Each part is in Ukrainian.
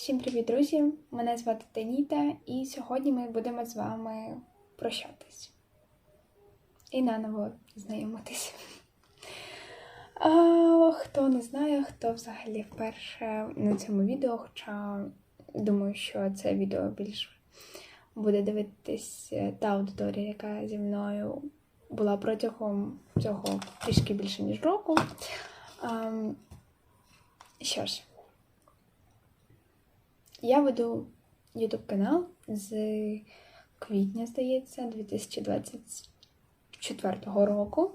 Всім привіт, друзі! Мене звати Таніта, і сьогодні ми будемо з вами прощатись і наново знайомитись. А, хто не знає, хто взагалі вперше на цьому відео, хоча думаю, що це відео більше буде дивитись та аудиторія, яка зі мною була протягом цього трішки більше, ніж року. А, що ж. Я веду YouTube канал з квітня, здається, 2024 року.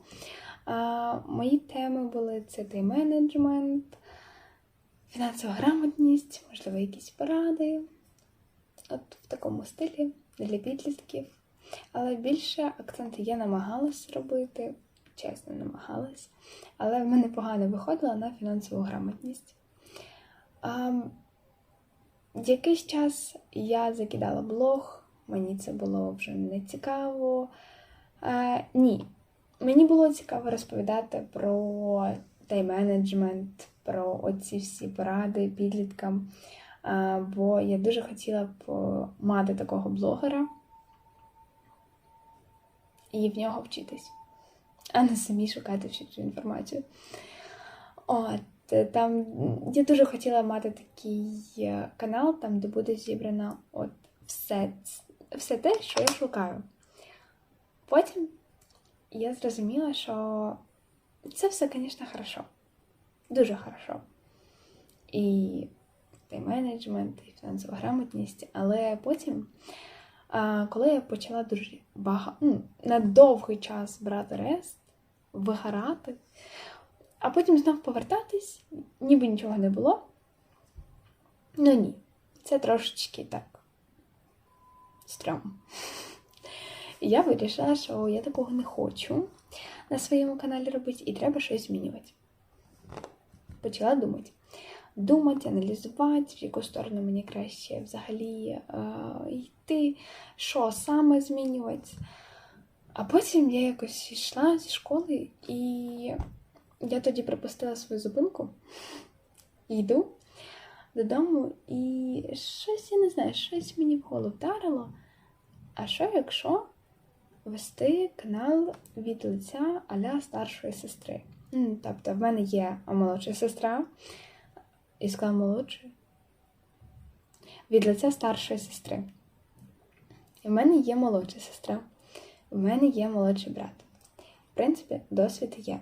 А, Мої теми були це тайм-менеджмент, фінансова грамотність, можливо, якісь поради. От в такому стилі для підлітків. Але більше акценти я намагалась робити, чесно, намагалась. Але в мене погано виходило на фінансову грамотність. А, Якийсь час я закидала блог, мені це було вже не цікаво. А, ні, мені було цікаво розповідати про тайм-менеджмент, про оці всі поради підліткам. А, бо я дуже хотіла б мати такого блогера і в нього вчитись, а не самі шукати всю цю інформацію. От. Там я дуже хотіла мати такий е, канал, там, де буде зібрано от все, все те, що я шукаю. Потім я зрозуміла, що це все, звісно, хорошо. Дуже хорошо. І тайм-менеджмент, і фінансова грамотність. Але потім, коли я почала дуже багато, ну, на довгий час брати рест, вигорати, а потім знов повертатись, ніби нічого не було. Ну ні, це трошечки так стрьом. Я вирішила, що я такого не хочу на своєму каналі робити, і треба щось змінювати. Почала думати. Думати, аналізувати, в яку сторону мені краще взагалі е, йти, що саме змінювати. А потім я якось йшла зі школи і я тоді пропустила свою зупинку йду додому, і щось, я не знаю, щось мені в голову вдарило. А що, якщо вести канал від лиця аля старшої сестри? Тобто, в мене є молодша сестра, і сказала молодшої, від лиця старшої сестри. І в мене є молодша сестра, в мене є молодший брат. В принципі, досвід є.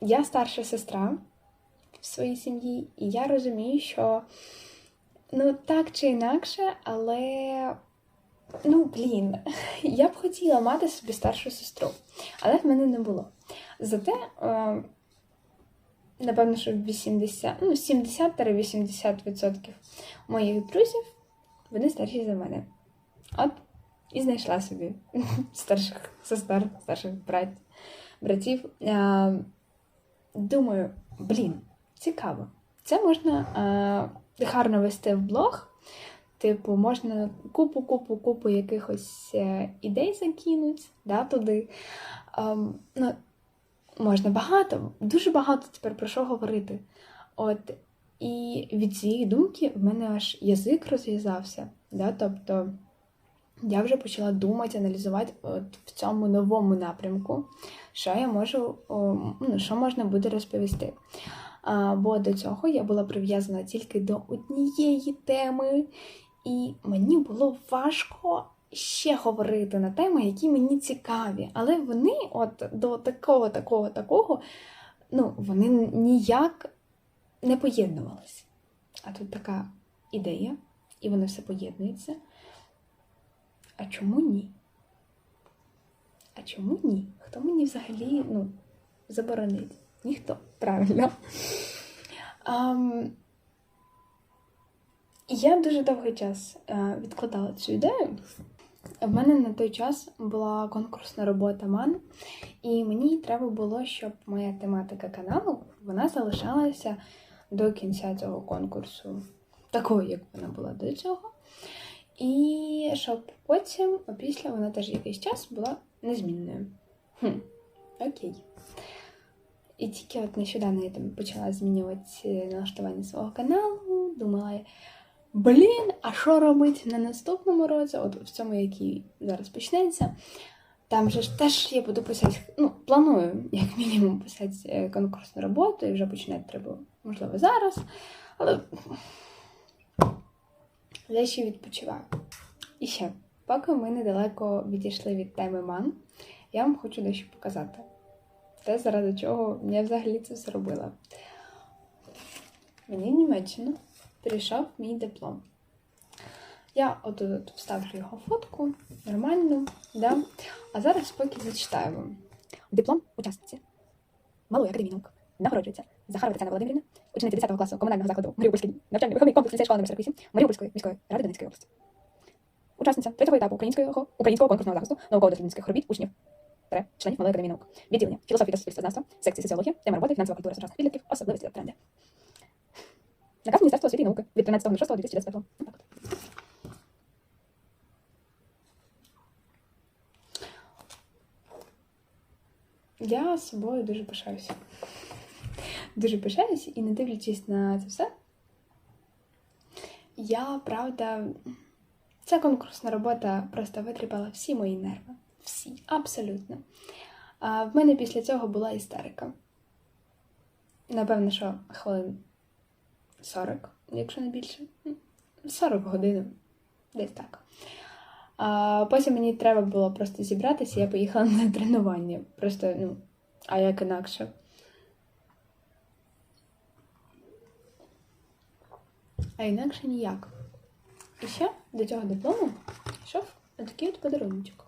Я старша сестра в своїй сім'ї, і я розумію, що ну так чи інакше, але ну, блін, я б хотіла мати собі старшу сестру, але в мене не було. Зате, е, напевно, що 80, ну, 70-80% моїх друзів вони старші за мене. От і знайшла собі старших сестер, старших братів братів. Думаю, блін, цікаво. Це можна гарно вести в блог. Типу, можна купу-купу-купу якихось е, ідей закинути да, туди. ну, Можна багато, дуже багато тепер про що говорити. От, І від цієї думки в мене аж язик розв'язався. Да, Тобто я вже почала думати, аналізувати от в цьому новому напрямку, що я можу, ну, що можна буде розповісти. А, Бо до цього я була прив'язана тільки до однієї теми, і мені було важко ще говорити на теми, які мені цікаві. Але вони от до такого, такого, такого, ну, вони ніяк не поєднувалися. А тут така ідея, і воно все поєднується. А чому ні? А чому ні? Хто мені взагалі ну, заборонить? Ніхто, правильно. Um, я дуже довгий час uh, відкладала цю ідею. В мене на той час була конкурсна робота МАН, і мені треба було, щоб моя тематика каналу вона залишалася до кінця цього конкурсу, такою, як вона була до цього. І щоб потім, опісля вона теж якийсь час була незмінною. Хм, Окей. І тільки от нещодавно я там почала змінювати налаштування свого каналу, думала, блін, а що робити на наступному році, от в цьому, який зараз почнеться. Там же ж теж я буду писати, ну, планую, як мінімум, писати е, конкурсну роботу, і вже починати треба, можливо, зараз. Але я ще відпочиваю. І ще, поки ми недалеко відійшли від теми ман, я вам хочу дещо показати. Те, заради чого я взагалі це все робила. Мені в Німеччину прийшов мій диплом. Я от тут вставлю його фотку, нормально, да? А зараз поки зачитаю вам. Диплом учасниці Малої академії наук нагороджується Захарова Тетяна Володимирівна, учениця 10 класу комунального закладу Маріупольський навчальний виховний комплекс ліцей школа номер 48 Маріупольської міської ради Донецької області. Учасниця третього етапу українського, українського конкурсного захисту науково-дослідницьких робіт учнів тире, членів Малої академії наук, відділення філософії та суспільствознавства, секції соціології, тема роботи, фінансова культура сучасних підлітків, особливості та тренди. Наказ Міністерства освіти і науки від 13.06.2025 року. Так от. Я собою дуже пишаюся. Дуже пишаюся і не дивлячись на це все. Я, правда, ця конкурсна робота просто витріпала всі мої нерви. Всі, абсолютно. А в мене після цього була істерика. Напевно, що хвилин 40, якщо не більше. 40 годин, десь так. А потім мені треба було просто зібратися, я поїхала на тренування. Просто, ну, а як інакше. А інакше ніяк. І ще до цього диплому йшов отакий от подаруночок.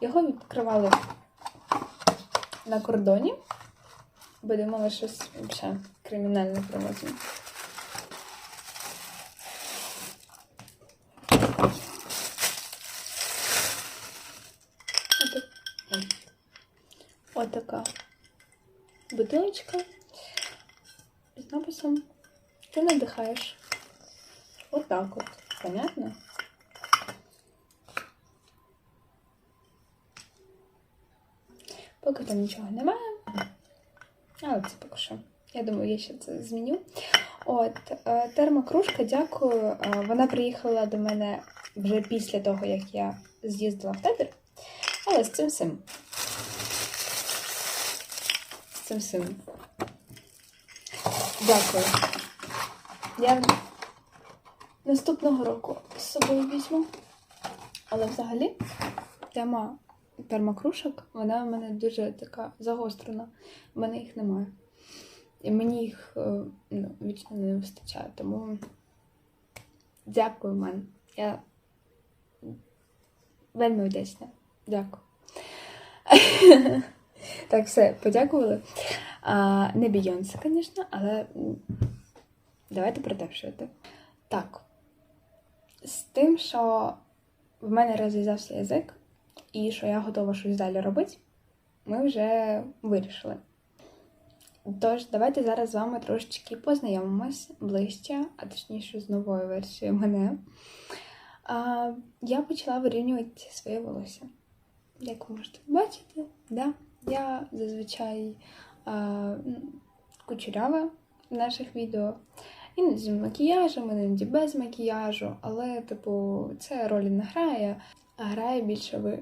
Його відкривали на кордоні, бо думали, щось взагалі кримінальне проводимо. Отака бутилочка з написом Ти надихаєш. Отак от. Понятно? Поки там нічого немає. Але це поки що. Я думаю, я ще це зміню. От, е, термокружка, дякую. Е, Вона приїхала до мене вже після того, як я з'їздила в табір. Але з цим всім. З цим всім. Дякую. Я наступного року з собою візьму. Але взагалі тема термокружок, вона в мене дуже така загострена. У мене їх немає. І мені їх е, ну, вічно не вистачає. Тому дякую, мен. Я вельми вдячна. Дякую. Так, все, подякували. А, не Бійонсе, звісно, але давайте продовжувати. Так. З тим, що в мене розв'язався язик, і що я готова щось далі робити, ми вже вирішили. Тож, давайте зараз з вами трошечки познайомимось ближче, а точніше з новою версією мене. А, я почала вирівнювати своє волосся. Як ви можете бачити, да? я зазвичай а, кучерява в наших відео. Іноді з макіяжем, іноді без макіяжу, але, типу, це ролі не грає, а грає більше ви-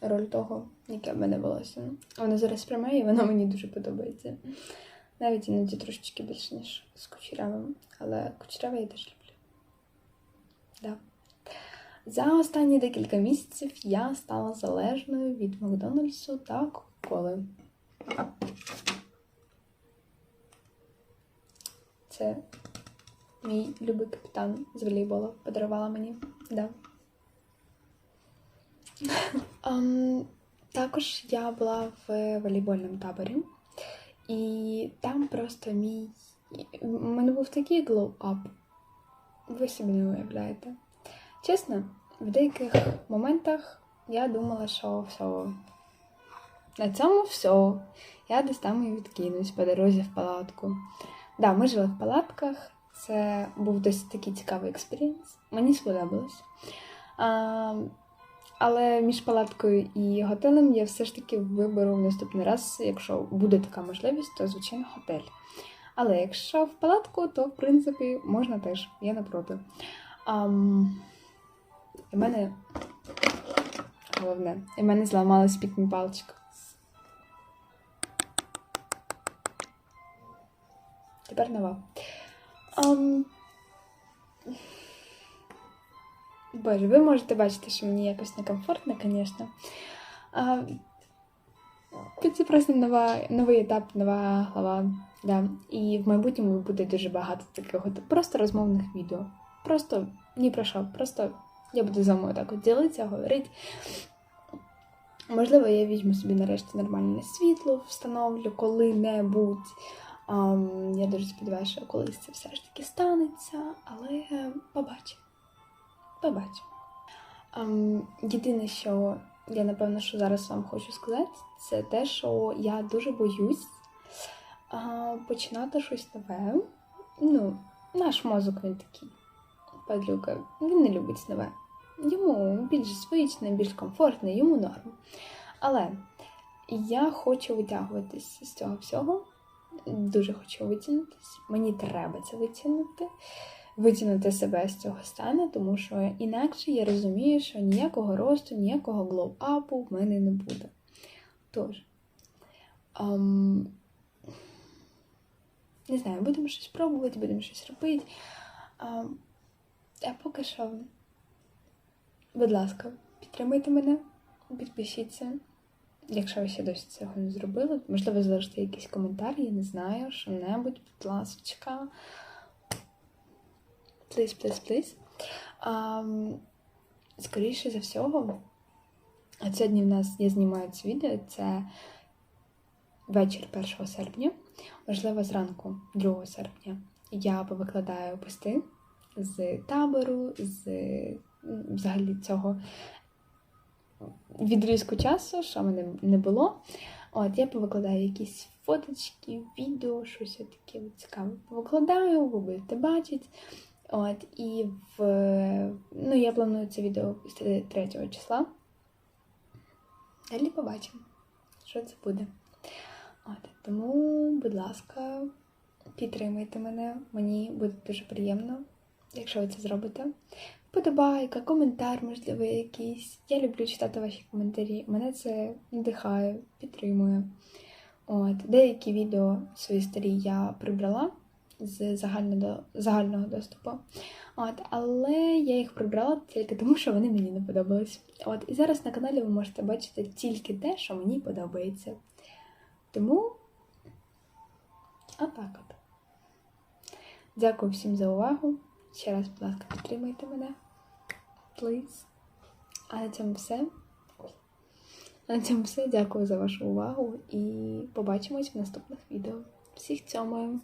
роль того, яке в мене волосся. Воно зараз пряме і воно мені дуже подобається. Навіть іноді трошечки більше, ніж з кучерявим. Але кучеряве я теж люблю. Да. За останні декілька місяців я стала залежною від Макдональдсу та Кока-Коли. Це мій любий капітан з волейболу подарувала мені. Да. Ем, також я була в волейбольному таборі, і там просто мій. У мене був такий glow-up. Ви собі не уявляєте. Чесно, в деяких моментах я думала, що все. На цьому все. Я десь там і відкинусь по дорозі в палатку. Да, ми жили в палатках. Це був досить такий цікавий експірієнс. Мені сподобалось. А, Але між палаткою і готелем я все ж таки виберу в наступний раз, якщо буде така можливість, то звичайно готель. Але якщо в палатку, то в принципі можна теж, я не проти. І мене головне, в мене зламалась пікмі паличка. Тепер нова. Ам... Боже, ви можете бачити, що мені якось некомфортно, звісно. Це просто нова, новий етап, нова глава. Да. І в майбутньому буде дуже багато таких от просто розмовних відео. Просто ні про що. Просто я буду з вами так от ділитися, говорити. Можливо, я візьму собі нарешті нормальне світло, встановлю коли-небудь. Я дуже сподіваюся, що колись це все ж таки станеться, але побачимо. Побачимо. Єдине, що я напевно, що зараз вам хочу сказати, це те, що я дуже боюсь починати щось нове. Ну, наш мозок він такий. Падлюка, він не любить нове. Йому більш звичне, більш комфортне, йому норм. Але я хочу витягуватись з цього всього. Дуже хочу витягнутися. Мені треба це витягнути, витягнути себе з цього стану, тому що інакше я розумію, що ніякого росту, ніякого глоу-апу в мене не буде. Тож, ам, не знаю, будемо щось пробувати, будемо щось робити. Ам, а поки що, будь ласка, підтримуйте мене, підпишіться. Якщо ви ще досі цього не зробили, можливо, залиште якийсь коментар, я не знаю, що-небудь, будь ласочка. Please, please, please. Скоріше за всього, а сьогодні в нас я знімаю це відео, це вечір 1 серпня, можливо, зранку 2 серпня. Я повикладаю пости з табору, з взагалі цього відрізку часу, що мене не було. От, я повикладаю якісь фоточки, відео, щось таке цікаве. Повикладаю, ви будете бачити. От, і в, ну, я планую це відео випустити 3 числа. Далі побачимо, що це буде. От, тому, будь ласка, підтримуйте мене. Мені буде дуже приємно, якщо ви це зробите. Подобайка, коментар, можливо, якийсь. Я люблю читати ваші коментарі. Мене це надихає, підтримує. От, деякі відео свої старі я прибрала з загального, загального доступу. От, але я їх прибрала тільки тому, що вони мені не подобались. От, і зараз на каналі ви можете бачити тільки те, що мені подобається. Тому, отак от. Дякую всім за увагу. Ще раз, будь ласка, підтримайте мене. Please. А на цьому все. А на цьому все. Дякую за вашу увагу і побачимось в наступних відео. Всіх цьомаю!